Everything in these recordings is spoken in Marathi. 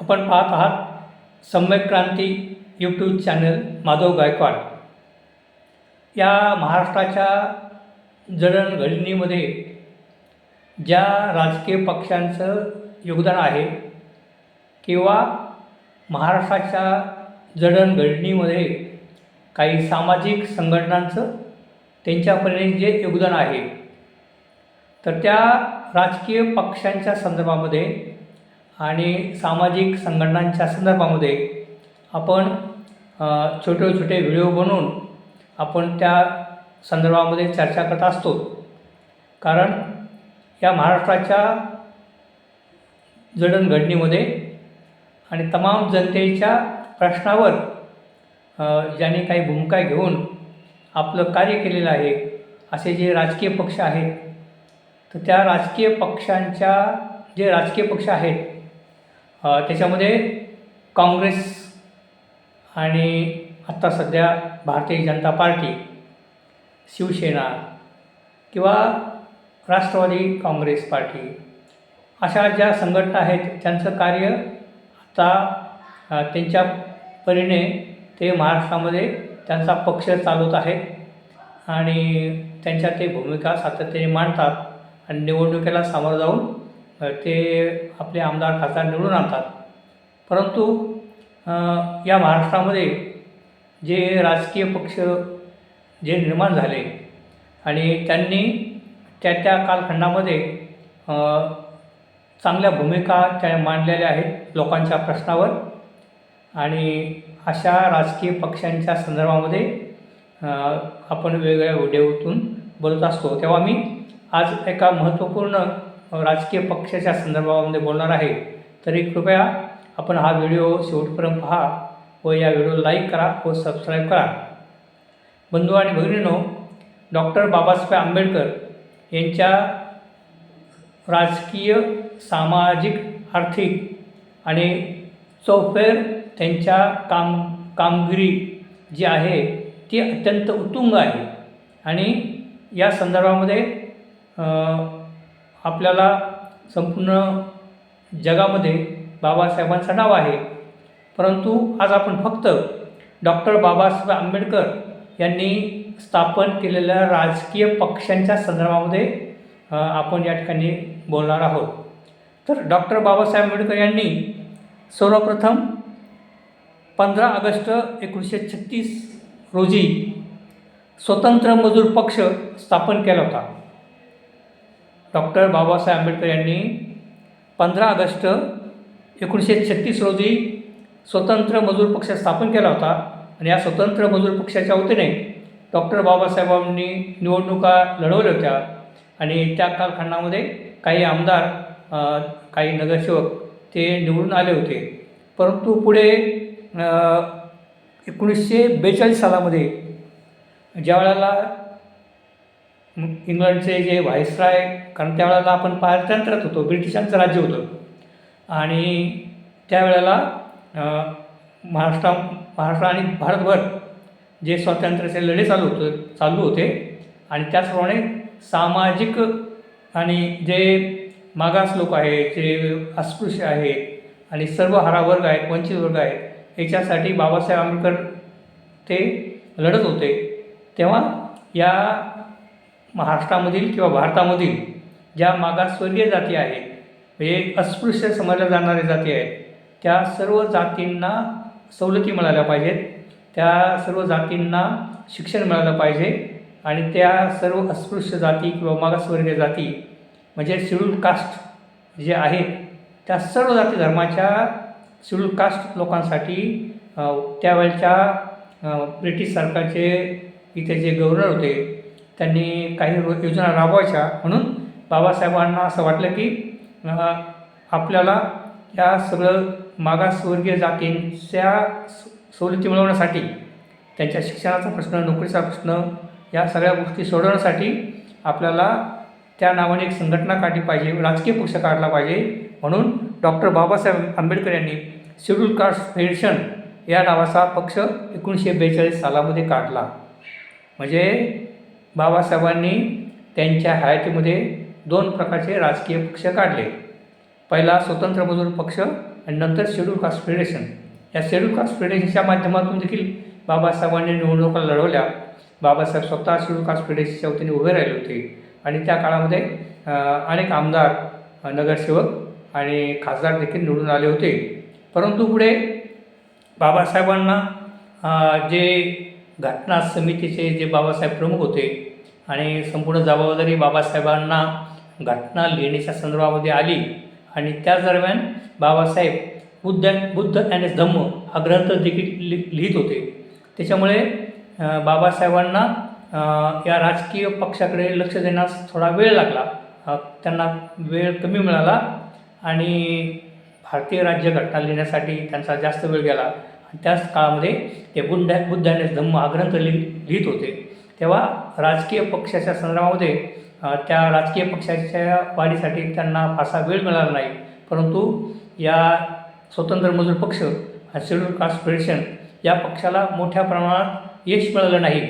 आपण पाहत आहात सम्यक क्रांती यूट्यूब चॅनल माधव गायकवाड. या महाराष्ट्राच्या जडणघडणीमध्ये ज्या राजकीय पक्षांचं योगदान आहे किंवा महाराष्ट्राच्या जडणघडणीमध्ये काही सामाजिक संघटनांचं त्यांच्यापर्यंत जे योगदान आहे तर त्या राजकीय पक्षांच्या संदर्भामध्ये आणि सामाजिक संघटनांच्या संदर्भामध्ये आपण छोटे छोटे व्हिडिओ बनवून आपण त्या संदर्भामध्ये चर्चा करत असतो. कारण या महाराष्ट्राच्या जडणघडणीमध्ये आणि तमाम जनतेच्या प्रश्नावर ज्यांनी काही भूमिका घेऊन आपलं कार्य केलेलं आहे असे जे राजकीय पक्ष आहेत तर त्या राजकीय पक्षांच्या जे राजकीय पक्ष आहेत त्याच्यामध्ये काँग्रेस आणि आत्ता सध्या भारतीय जनता पार्टी शिवसेना किंवा राष्ट्रवादी काँग्रेस पार्टी अशा ज्या संघटना आहेत त्यांचं कार्य आता त्यांच्या परीने ते महाराष्ट्रामध्ये त्यांचा पक्ष चालवत आहेत आणि त्यांच्या ते भूमिका सातत्याने मांडतात आणि निवडणुकीला सामोरं जाऊन ते आपले आमदार खासदार निवडून आणतात. परंतु या महाराष्ट्रामध्ये जे राजकीय पक्ष जे निर्माण झाले आणि त्यांनी त्या त्या कालखंडामध्ये चांगल्या भूमिका त्या मांडलेल्या आहेत लोकांच्या प्रश्नावर आणि अशा राजकीय पक्षांच्या संदर्भामध्ये आपण वेगवेगळ्या व्हिडिओतून बोलत असतो. तेव्हा मी आज एका महत्त्वपूर्ण राजकीय पक्षाच्या संदर्भामध्ये बोलणार आहे. तरी कृपया आपण हा व्हिडिओ शेवटपर्यंत पहा व या व्हिडिओ लाईक करा व सबस्क्राईब करा. बंधू आणि भगिनीनो डॉक्टर बाबासाहेब आंबेडकर यांच्या राजकीय सामाजिक आर्थिक आणि चौफेर त्यांच्या काम कामगिरी जी आहे ती अत्यंत उत्तुंग आहे. आणि या संदर्भामध्ये आपल्याला संपूर्ण जगामध्ये बाबासाहेबांचं नाव आहे. परंतु आज आपण फक्त डॉक्टर बाबासाहेब आंबेडकर यांनी स्थापन केलेल्या राजकीय पक्षांच्या संदर्भामध्ये आपण या ठिकाणी बोलणार आहोत. तर डॉक्टर बाबासाहेब आंबेडकर यांनी सर्वप्रथम पंधरा ऑगस्ट एकोणीसशे छत्तीस रोजी स्वतंत्र मजूर पक्ष स्थापन केला होता. डॉक्टर बाबासाहेब आंबेडकर यांनी पंधरा ऑगस्ट एकोणीसशे छत्तीस रोजी स्वतंत्र मजूर पक्ष स्थापन केला होता. आणि या स्वतंत्र मजूर पक्षाच्या वतीने डॉक्टर बाबासाहेबांनी निवडणुका लढवल्या. होत्या आणि त्या कालखंडामध्ये काही आमदार काही नगरसेवक ते निवडून आले होते. परंतु पुढे एकोणीसशे बेचाळीस सालामध्ये ज्या वेळेला इंग्लंडचे जे व्हाईसराय कारण त्यावेळेला आपण पारतंत्र्यात होतो ब्रिटिशांचं राज्य होतं. आणि त्यावेळेला अ, महाराष्ट्रा महाराष्ट्र आणि भारतभर जे स्वातंत्र्याचे लढे चालू होते चालू होते. आणि त्याचप्रमाणे सामाजिक आणि जे मागास लोक आहेत जे अस्पृश्य आहेत आणि सर्व हरावर्ग आहेत वंचित वर्ग आहेत याच्यासाठी बाबासाहेब आंबेडकर ते लढत होते. तेव्हा या महाराष्ट्रामधील किंवा भारतामधील ज्या मागासवर्गीय जाती आहेत म्हणजे अस्पृश्य समजल्या जाणाऱ्या जाती आहेत त्या सर्व जातींना सवलती मिळाल्या पाहिजेत. त्या सर्व जातींना शिक्षण मिळालं पाहिजे आणि त्या सर्व अस्पृश्य जाती किंवा मागासवर्गीय जाती म्हणजे शेड्यूल कास्ट जे आहेत त्या सर्व जाती धर्माच्या शेड्यूल कास्ट लोकांसाठी त्यावेळच्या ब्रिटिश सरकारचे इथे जे गव्हर्नर होते त्यांनी काही रो योजना राबवायच्या. म्हणून बाबासाहेबांना असं वाटलं की आपल्याला या सगळं मागासवर्गीय जातींच्या स- सवलती मिळवण्यासाठी त्यांच्या शिक्षणाचा प्रश्न नोकरीचा प्रश्न या सगळ्या गोष्टी सोडवण्यासाठी आपल्याला त्या नावाने एक संघटना काढली पाहिजे राजकीय पक्ष काढला पाहिजे. म्हणून डॉक्टर बाबासाहेब आंबेडकर यांनी शेड्यूल कास्ट फेडरेशन या नावाचा पक्ष एकोणीसशे बेचाळीस सालामध्ये काढला. म्हणजे बाबासाहेबांनी त्यांच्या हयातीमध्ये दोन प्रकारचे राजकीय पक्ष काढले. पहिला स्वतंत्र मजूर पक्ष आणि नंतर शेड्यूल कास्ट फेडरेशन. या शेड्यूल कास्ट फेडरेशनच्या माध्यमातून देखील बाबासाहेबांनी निवडणुका लढवल्या. बाबासाहेब स्वतः शेड्यूल कास्ट फेडरेशनच्या वतीने उभे राहिले होते. आणि त्या काळामध्ये अनेक आमदार नगरसेवक आणि खासदार देखील निवडून आले होते. परंतु पुढे बाबासाहेबांना जे घटना समितीचे जे बाबासाहेब प्रमुख होते आणि संपूर्ण जबाबदारी बाबासाहेबांना घटना लिहिण्याच्या संदर्भामध्ये आली आणि त्याच दरम्यान बाबासाहेब बुद्ध बुद्ध अँड धम्म हा ग्रंथ देखील लि लिहित होते. त्याच्यामुळे बाबासाहेबांना या राजकीय पक्षाकडे लक्ष देण्यास थोडा वेळ लागला. त्यांना वेळ कमी मिळाला आणि भारतीय राज्य घटना लिहिण्यासाठी त्यांचा जास्त वेळ गेला. त्याच काळामध्ये ते बुद्ध बुद्ध आणि धम्म हा ग्रंथ लिहि लिहित होते. तेव्हा राजकीय पक्षाच्या संदर्भामध्ये त्या राजकीय पक्षाच्या वाढीसाठी त्यांना फारसा वेळ मिळाला नाही. परंतु या स्वतंत्र मजूर पक्ष शेड्यूल कास्ट फेडरेशन या पक्षाला मोठ्या प्रमाणात यश मिळालं नाही.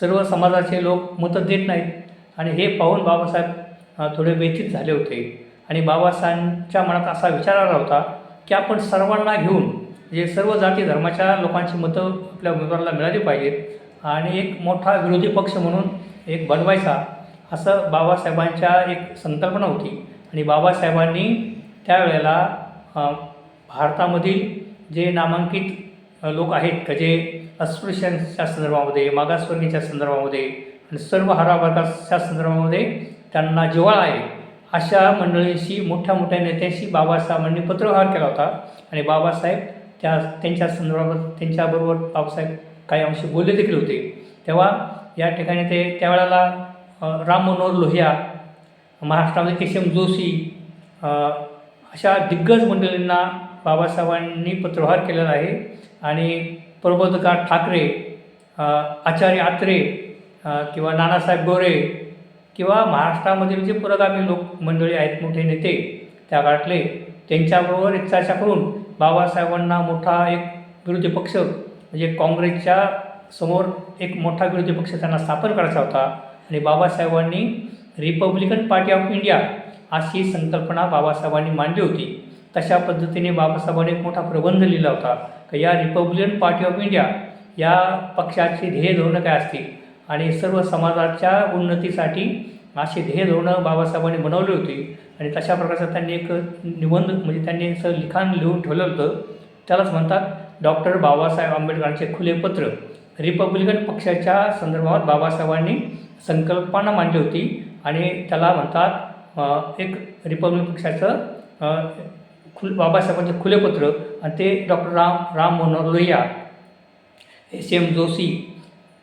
सर्व समाजाचे लोक मतं देत नाहीत. आणि हे पाहून बाबासाहेब थोडे व्यथित झाले होते. आणि बाबासाहेबांच्या मनात असा विचार आला होता की आपण सर्वांना घेऊन जे सर्व जाती धर्माच्या लोकांची मतं आपल्या उमेदवाराला मिळाली पाहिजेत. आणि एक मोठा विरोधी पक्ष म्हणून एक बनवायचा असं बाबासाहेबांच्या एक संकल्पना होती. आणि बाबासाहेबांनी त्यावेळेला भारतामधील जे नामांकित लोक आहेत का जे अस्पृश्यांच्या संदर्भामध्ये मागासवर्गीच्या संदर्भामध्ये आणि सर्व हरावर्गाच्या संदर्भामध्ये त्यांना जिव्हाळा आहे अशा मंडळींशी मोठ्या मोठ्या नेत्यांशी बाबासाहेबांनी पत्रव्यवहार केला होता. आणि बाबासाहेब त्या त्यांच्या संदर्भात त्यांच्याबरोबर बाबासाहेब काही अंशी बोलले देखील होते. तेव्हा या ठिकाणी ते त्यावेळेला राम मनोहर लोहिया महाराष्ट्रामध्ये केश एम जोशी अशा दिग्गज मंडळींना बाबासाहेबांनी पत्रव्यवहार केलेला आहे. आणि प्रबोधकार ठाकरे आचार्य आत्रे किंवा नानासाहेब गोरे किंवा महाराष्ट्रामधील जे पुरोगामी लोक मंडळी आहेत मोठे नेते त्या काळातले त्यांच्याबरोबर एक चर्चा करून बाबासाहेबांना मोठा एक विरोधी पक्ष म्हणजे काँग्रेसच्या समोर एक मोठा विरोधी पक्ष त्यांना स्थापन करायचा होता. आणि बाबासाहेबांनी रिपब्लिकन पार्टी ऑफ इंडिया अशी संकल्पना बाबासाहेबांनी मांडली होती. तशा पद्धतीने बाबासाहेबांनी एक मोठा प्रबंध लिहिला होता. की या रिपब्लिकन पार्टी ऑफ इंडिया या पक्षाची ध्येय धोरणं काय असतील? आणि सर्व समाजाच्या उन्नतीसाठी अशी ध्येय धोरणं बाबासाहेबांनी बनवली होती. आणि तशा प्रकारचं त्यांनी एक निबंध म्हणजे त्यांनी असं लिखाण लिहून ठेवलं होतं. त्यालाच म्हणतात डॉक्टर बाबासाहेब आंबेडकरांचे खुले पत्र. रिपब्लिकन पक्षाच्या संदर्भात बाबासाहेबांनी संकल्पना मांडली होती आणि त्याला म्हणतात एक रिपब्लिक पक्षाचं खुल बाबासाहेबांचे खुले पत्र आणि ते doctor Ram Ram Manohar Lohia S M Joshi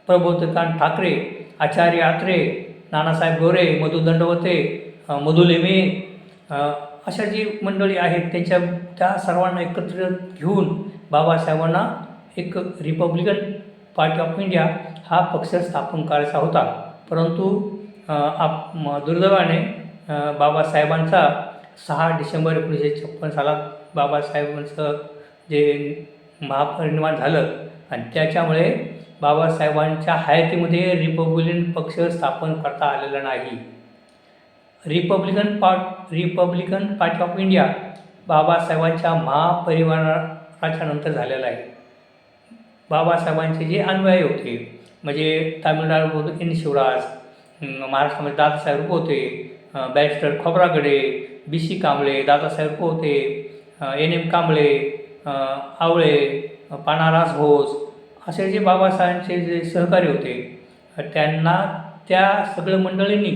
प्रबोधकांत Thackeray Acharya Atre Nanasaheb Gore Madhu Dandavate Madhu Limaye अशा जी मंडळी आहेत त्यांच्या त्या सर्वांना एकत्र घेऊन बाबासाहेबांना एक रिपब्लिकन पार्टी ऑफ इंडिया हा पक्ष स्थापन करायचा होता. परंतु आप दुर्दैवाने बाबासाहेबांचा सहा डिसेंबर एकोणीसशे छप्पन सालात बाबासाहेबांचं जे महापरिनिर्वाण झालं आणि त्याच्यामुळे बाबासाहेबांच्या हयातीमध्ये रिपब्लिकन पक्ष स्थापन करता आलेला नाही. Republican part Republican Party of India बाबासाहेबांच्या महापरिवाराच्या नंतर झालेला आहे. बाबासाहेबांचे जे अनुयायी होते म्हणजे तामिळनाडूमधून एन शिवराज महाराष्ट्रामध्ये दादासाहेब होते बॅरिस्टर खोबरागडे बी सी कांबळे दादासाहेब होते एन एम कांबळे आवळे पानारास घोष असे जे बाबासाहेबांचे जे सहकारी होते त्यांना त्या सगळ्या मंडळींनी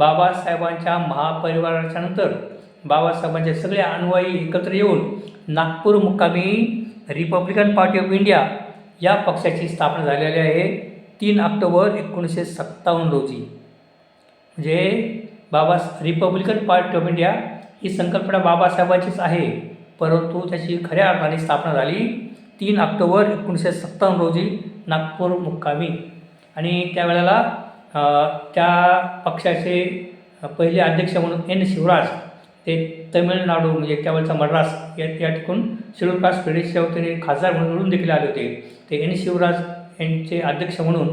बाबासाहेबांच्या महापरिवाराच्या नंतर बाबासाहेबांचे सगळे अनुयायी एकत्र येऊन नागपूर मुक्कामी रिपब्लिकन पार्टी ऑफ इंडिया या पक्षाची स्थापना झालेली आहे. तीन ऑक्टोबर एकोणीसशे सत्तावन्न रोजी. म्हणजे Baba Republican Party of India ही संकल्पना बाबासाहेबांचीच आहे. परंतु त्याची खऱ्या अर्थाने स्थापना झाली तीन ऑक्टोबर एकोणीसशे सत्तावन्न रोजी नागपूर मुक्कामी. आणि त्यावेळेला त्या पक्षाचे पहिले अध्यक्ष म्हणून एन शिवराज ते तमिळनाडू म्हणजे त्यावेळेचा मद्रास या या ठिकून शेड्यूल कास्ट फेडरेशनच्या वतीने खासदार म्हणून निवडून देखील आले होते. ते एन शिवराज यांचे अध्यक्ष म्हणून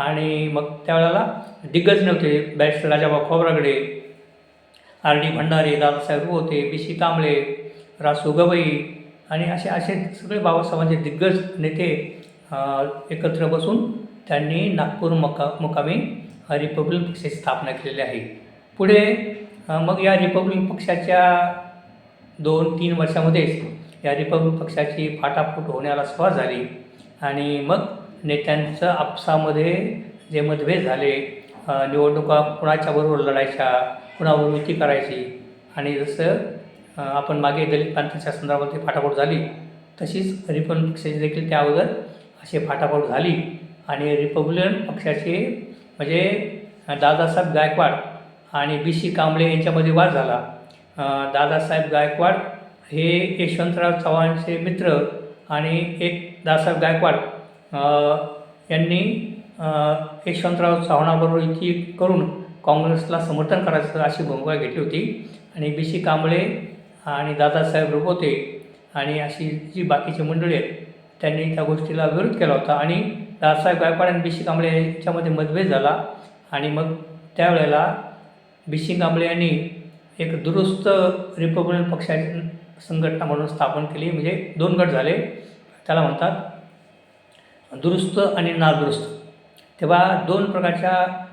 आणि मग त्यावेळेला दिग्गज नव्हते. Barrister Rajabhau Khobragade R D Bhandare Dadasaheb होते बी सी कांबळे रासू गवई आणि असे असे सगळे बाबासाहेबांचे दिग्गज नेते एकत्र बसून त्यांनी नागपूर मका मुकामी रिपब्लिक पक्षाची स्थापना केलेली आहे. पुढे मग या रिपब्लिक पक्षाच्या दोन तीन वर्षामध्येच या रिपब्लिक पक्षाची फाटाफूट होण्याला सुरुवात झाली आणि मग नेत्यांचं आपसामध्ये जे मतभेद झाले निवडणुका कुणाच्याबरोबर लढायच्या कुणावर युती करायची आणि जसं आपण मागे दलित प्रांताच्या संदर्भात फाटाफूट झाली तशीच रिपब्लिक पक्षाची देखील त्या अगोदर असे फाटाफूट झाली. आणि रिपब्लिकन पक्षाचे म्हणजे दादासाहेब गायकवाड आणि बी सी कांबळे यांच्यामध्ये वाद झाला. दादासाहेब गायकवाड हे यशवंतराव चव्हाणचे मित्र आणि एक दादासाहेब गायकवाड यांनी यशवंतराव चव्हाणाबरोबर युती करून काँग्रेसला समर्थन करायचं अशी भूमिका घेतली होती. आणि बी सी कांबळे आणि दादासाहेब रुपोते आणि अशी जी बाकीची मंडळी आहेत त्यांनी त्या गोष्टीला विरोध केला होता आणि दासाहेब गायकवाड आणि बिशी कांबळे यांच्यामध्ये मतभेद झाला आणि मग त्यावेळेला बिशी कांबळे यांनी एक दुरुस्त रिपब्लिकन पक्षाची संघटना म्हणून स्थापन केली म्हणजे दोन गट झाले. त्याला म्हणतात दुरुस्त आणि नादुरुस्त. तेव्हा दोन प्रकारच्या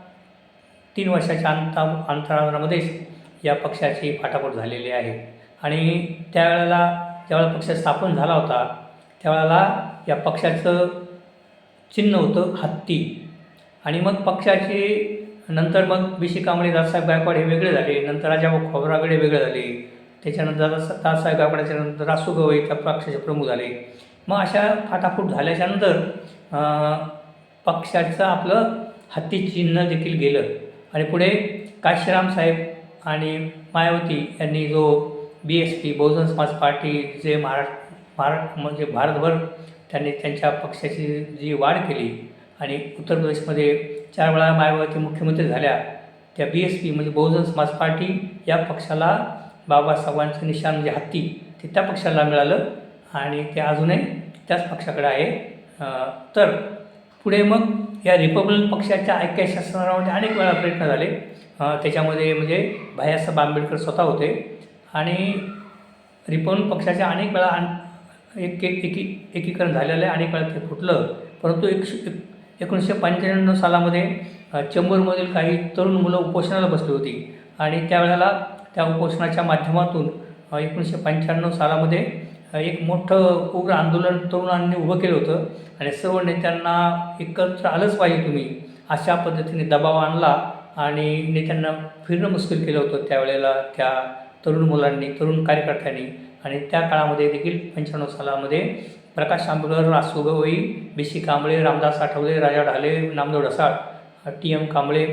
तीन वर्षाच्या अंता अंतराळामध्येच या पक्षाची फाटाफूट झालेली आहे. आणि त्यावेळेला ज्यावेळेला पक्ष स्थापन झाला होता त्यावेळेला या पक्षाचं चिन्ह होतं हत्ती. आणि मग पक्षाचे नंतर मग बी सी कांबळे दादासाहेब गायकवाड हे वेगळे झाले. नंतर राजाभाऊ खोबरागडे वेगळे झाले. त्याच्यानंतर दादा दादासाहेब गायकवाडाच्या नंतर रासू गवई त्या पक्षाचे प्रमुख झाले. मग अशा फाटाफूट झाल्याच्यानंतर पक्षाचं आपलं हत्ती चिन्ह देखील गेलं. आणि पुढे काशीराम साहेब आणि मायावती यांनी जो बी S P Bahujan Samaj party जे महाराष्ट्र फार म्हणजे भारतभर त्यांनी त्यांच्या पक्षाची जी वाढ केली आणि उत्तर प्रदेशमध्ये चार वेळा मायावती मुख्यमंत्री झाल्या त्या बी एस पी म्हणजे बहुजन समाज पार्टी या पक्षाला बाबासाहेबांचं निशाण म्हणजे हत्ती ते त्या पक्षाला मिळालं आणि ते अजूनही त्याच पक्षाकडे आहे. तर पुढे मग या रिपब्लिकन पक्षाच्या ऐक्य शासनामध्ये अनेक वेळा प्रयत्न झाले. त्याच्यामध्ये म्हणजे भायासाहेब आंबेडकर स्वतः होते आणि रिपब्लिकन पक्षाच्या अनेक वेळा एक एक एकी एकीकरण झालेलं आहे आणि वेळा ते फुटलं. परंतु एकशे एक एकोणीसशे पंच्याण्णव सालामध्ये चेंबूरमधील काही तरुण मुलं उपोषणाला बसली होती. आणि त्यावेळेला त्या उपोषणाच्या माध्यमातून एकोणीसशे पंच्याण्णव सालामध्ये एक मोठं उग्र आंदोलन तरुणांनी उभं केलं होतं. आणि सर्व नेत्यांना एकत्र आलंच पाहिजे तुम्ही अशा पद्धतीने दबाव आणला आणि नेत्यांना फिरणं मुश्किल केलं होतं त्यावेळेला त्या तरुण मुलांनी तरुण कार्यकर्त्यांनी. आणि त्या काळामध्ये देखील पंच्याण्णव सालामध्ये Prakash Ambedkar Rasu Gavai B C Kamble Ramdas Athawale Raja Dhale Namdeo Dhasal T M Kamble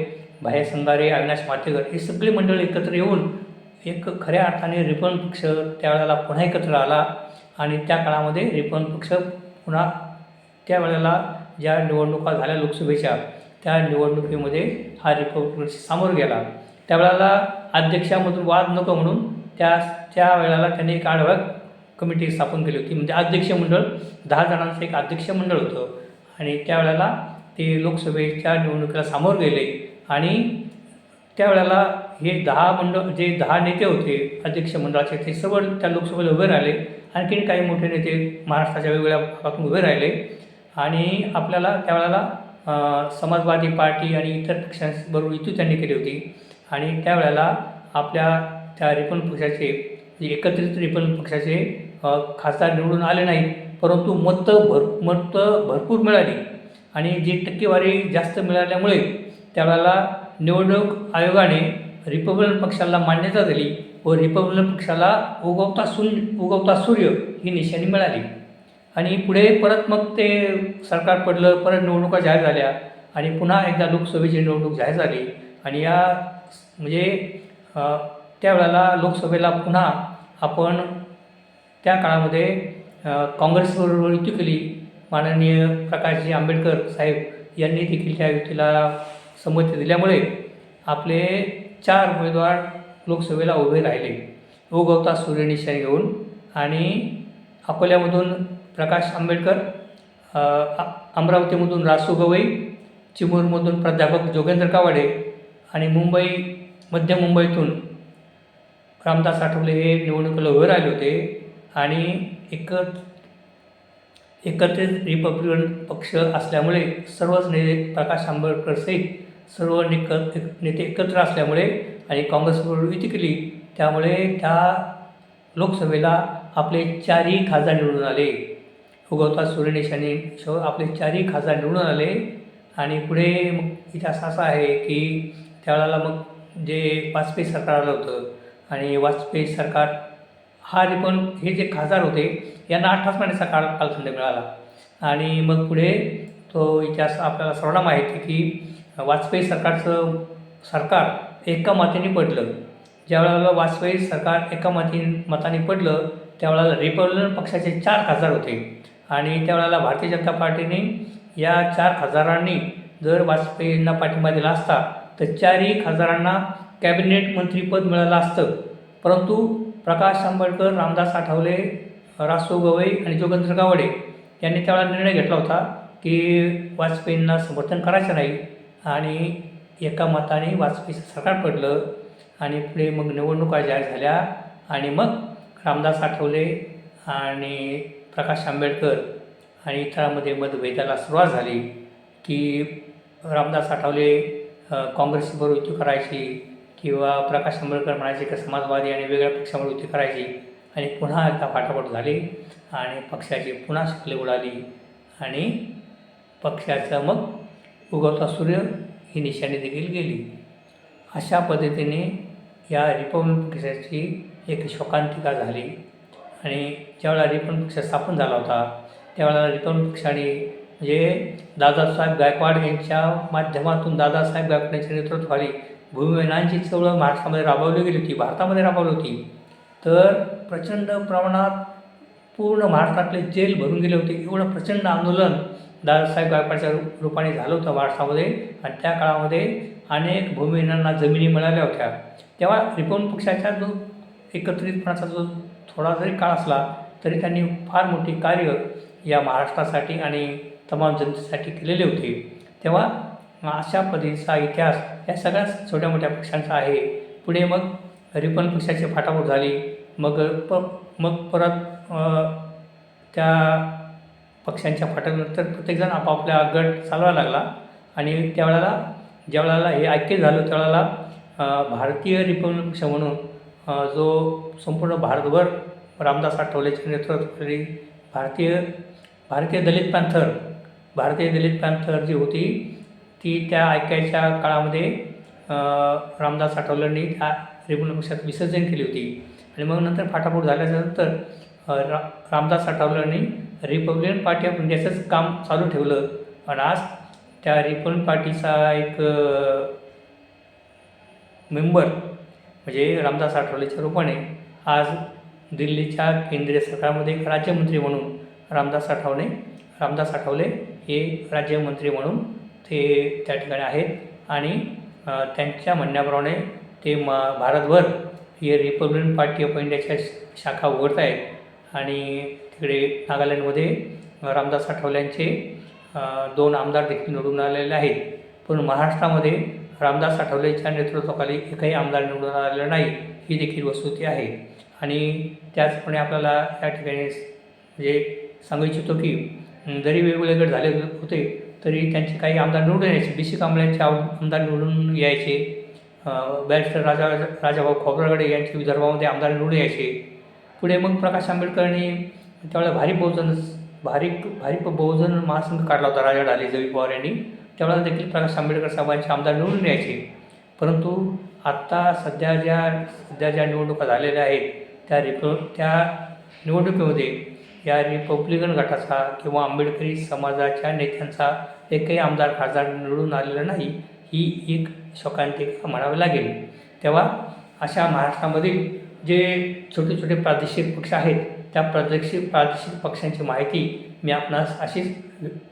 भाया संगारे अविनाश मातेकर हे सगळे मंडळ एकत्र येऊन एक खऱ्या अर्थाने रिपन पक्ष त्यावेळेला पुन्हा एकत्र आला आणि त्या काळामध्ये रिपन पक्ष पुन्हा त्यावेळेला ज्या निवडणुका झाल्या लोकसभेच्या त्या निवडणुकीमध्ये हा रिपब्लिक सामोर गेला. त्यावेळेला अध्यक्षामधून वाद नको म्हणून त्या त्या वेळेला त्यांनी एक आढावा कमिटी स्थापन केली होती. म्हणजे अध्यक्ष मंडळ दहा जणांचं एक अध्यक्ष मंडळ होतं. आणि त्यावेळेला ते लोकसभेच्या निवडणुकीला सामोरं गेले. आणि त्यावेळेला हे दहा मंडळ जे दहा नेते होते अध्यक्ष मंडळाचे ते सर्व त्या लोकसभेला उभे राहिले. आणखीन काही मोठे नेते महाराष्ट्राच्या वेगवेगळ्या भागातून उभे राहिले. आणि आपल्याला त्यावेळेला समाजवादी पार्टी आणि इतर पक्षांबरोबर युती त्यांनी केली होती. आणि त्यावेळेला आपल्या त्या रिपन पक्षाचे म्हणजे एकत्रित रिपन पक्षाचे खासदार निवडून आले नाहीत परंतु मतं भर मतं भरपूर मिळाली. आणि जी टक्केवारी जास्त मिळाल्यामुळे त्यावेळेला निवडणूक आयोगाने रिपब्लिकन पक्षाला मान्यता दिली व रिपब्लिकन पक्षाला उगवता सून उगवता सूर्य ही निशाणी मिळाली. आणि पुढे परत मग ते सरकार पडलं परत निवडणुका जाहीर झाल्या आणि पुन्हा एकदा लोकसभेची निवडणूक जाहीर झाली. आणि या म्हणजे त्यावेळेला लोकसभेला पुन्हा आपण त्या काळामध्ये काँग्रेसबरोबर युती केली. माननीय प्रकाशजी आंबेडकर साहेब यांनी देखील त्या युतीला संमती दिल्यामुळे आपले चार उमेदवार लोकसभेला उभे राहिले. उगवता सूर्यनिशाई घेऊन आणि अकोल्यामधून प्रकाश आंबेडकर अमरावतीमधून रासू गवई चिमूरमधून प्राध्यापक जोगेंद्र कावाडे आणि मुंबई मध्य मुंबईतून रामदास आठवले हे निवडणुकीला उभे राहिले होते आणि एकत एकत्रित रिपब्लिकन पक्ष असल्यामुळे सर्वच नेते प्रकाश आंबेडकर सहित सर्व निक नेते एकत्र असल्यामुळे आणि काँग्रेसबरोबर युती केली. त्यामुळे त्या लोकसभेला आपले चारही खासदार निवडून आले. उगवता सूर्यदेशाने यांनी आपले चारही खासदार निवडून आले. आणि पुढे मग इतिहास असा आहे की त्यावेळेला मग जे वाजपेयी सरकार आलं होतं आणि वाजपेयी सरकार हा पण हे जे खासदार होते यांना अठ्ठावीस महिन्याचा काळ कालखंड मिळाला. आणि मग पुढे तो इतिहास आपल्याला सर्वांना माहिती आहे की वाजपेयी सरकारचं सरकार एका मातीने पडलं. ज्यावेळेला वाजपेयी सरकार एका माती मताने पडलं त्यावेळेला रिपब्लिकन पक्षाचे चार खासदार होते. आणि त्यावेळेला भारतीय जनता पार्टीने या चार खासदारांनी जर वाजपेयींना पाठिंबा दिला असता तर चारही खासदारांना कॅबिनेट मंत्रीपद मिळालं असतं. परंतु प्रकाश आंबेडकर रामदास आठवले रासो गवई आणि जोगेंद्र गावडे यांनी त्यावेळेला निर्णय घेतला होता की वाजपेयींना समर्थन करायचं नाही आणि एका मताने वाजपेयीचं सरकार पडलं आणि पुढे मग निवडणुका जाहीर झाल्या आणि मग रामदास आठवले आणि प्रकाश आंबेडकर आणि इतरांमध्ये मतभेदाला सुरुवात झाली की रामदास आठवले काँग्रेसबरोबर युती करायची किंवा प्रकाश आंबेडकर म्हणायचे की समाजवादी आणि वेगळ्या पक्षामुळे युती करायची. आणि पुन्हा एकदा फाटाफट झाली आणि पक्षाची पुन्हा शिकले उडाली. आणि पक्षाचं मग उगवता सूर्य ही निशाणी देखील गेली. अशा पद्धतीने या रिपब्लिक पक्षाची एक शोकांतिका झाली. आणि ज्यावेळेला रिपब्लिक पक्ष स्थापन झाला होता त्यावेळेला रिपब्लिक पक्षाने म्हणजे दादासाहेब गायकवाड यांच्या माध्यमातून दादासाहेब गायकवाड यांच्या नेतृत्वाखाली भूमिहीनांची चळवळ महाराष्ट्रामध्ये राबवली गेली होती भारतामध्ये राबवली होती. तर प्रचंड प्रमाणात पूर्ण महाराष्ट्रातले जेल भरून गेले होते. एवढं प्रचंड आंदोलन दादासाहेब गायकवाडच्या रूप रूपाने झालं होतं महाराष्ट्रामध्ये. आणि त्या काळामध्ये अनेक भूमिहीनांना जमिनी मिळाल्या होत्या. तेव्हा रिपब्लिक पक्षाच्या जो एकत्रितपणाचा जो थोडा जरी काळ असला तरी त्यांनी फार मोठी कार्य या महाराष्ट्रासाठी आणि तमाम जनतेसाठी केलेले होते. तेव्हा अशा पद्धतीचा इतिहास या सगळ्याच छोट्या मोठ्या पक्षांचा आहे. पुढे मग रिपन पक्षाची फाटाफूट झाली. मग प मग परत त्या पक्षांच्या फाटानंतर प्रत्येकजण आपापल्या गट चालवायला लागला. आणि त्यावेळेला ज्या वेळेला हे ऐक्य झालं त्यावेळेला भारतीय रिपब्लिक पक्ष म्हणून जो संपूर्ण भारतभर रामदास आठवलेच्या नेतृत्वाखाली भारतीय भारतीय दलित पॅन्थर भारतीय दलित पॅन्थर जी होती ती त्या ऐक्याच्या काळामध्ये रामदास आठवलेंनी त्या रिपब्लिक पक्षात विसर्जन केली होती. आणि मग नंतर फाटाफूट झाल्याच्यानंतर रा रामदास आठवलेंनी रिपब्लिकन पार्टी ऑफ इंडियाचंच काम चालू ठेवलं. आणि आज त्या रिपब्लिकन पार्टीचा एक मेंबर म्हणजे रामदास आठवलेच्या रूपाने आज दिल्लीच्या केंद्रीय सरकारमध्ये एक राज्यमंत्री म्हणून रामदास आठवले रामदास आठवले हे राज्यमंत्री म्हणून ते त्या ठिकाणी आहेत. आणि त्यांच्या म्हणण्याप्रमाणे ते म भारतभर हे रिपब्लिकन पार्टी ऑफ इंडियाच्या शाखा उघडत आहेत आणि तिकडे नागालँडमध्ये रामदास आठवल्यांचे दोन आमदार देखील निवडून आलेले आहेत. पण महाराष्ट्रामध्ये रामदास आठवलेच्या नेतृत्वाखाली एकही आमदार निवडून आलेला नाही ही देखील वस्तुती आहे. आणि त्याचप्रमाणे आपल्याला या ठिकाणी म्हणजे सांगू इच्छितो की जरी वेगवेगळे गट झाले होते तरी त्यांचे काही आमदार निवडून यायचे. बी सी कांबळ्यांचे आमदार निवडून यायचे. बॅरिस्टर राजा राजाभाऊ खोबरागडे यांचे विदर्भामध्ये आमदार निवडून यायचे. पुढे मग प्रकाश आंबेडकरांनी त्यावेळेला भारी बहुजन भारी भारी बहुजन महासंघ काढला होता राजा डाले जवी पवार यांनी. त्यावेळेला देखील प्रकाश आंबेडकर साहेबांचे आमदार निवडून यायचे. परंतु आत्ता सध्या ज्या सध्या ज्या निवडणुका झालेल्या आहेत त्या रिप त्या निवडणुकीमध्ये या रिपब्लिकन गटाचा किंवा आंबेडकरी समाजाच्या नेत्यांचा एकही आमदार खासदार निवडून आलेला नाही ही एक शोकांतिका म्हणावी लागेल. तेव्हा अशा महाराष्ट्रामधील जे छोटे छोटे प्रादेशिक पक्ष आहेत त्या प्रादेशिक प्रादेशिक पक्षांची माहिती मी आपणास अशीच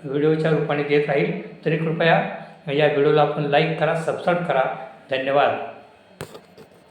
व्हिडिओच्या रूपाने देत राहील. तरी कृपया या व्हिडिओला आपण लाईक करा सबस्क्राईब करा. धन्यवाद.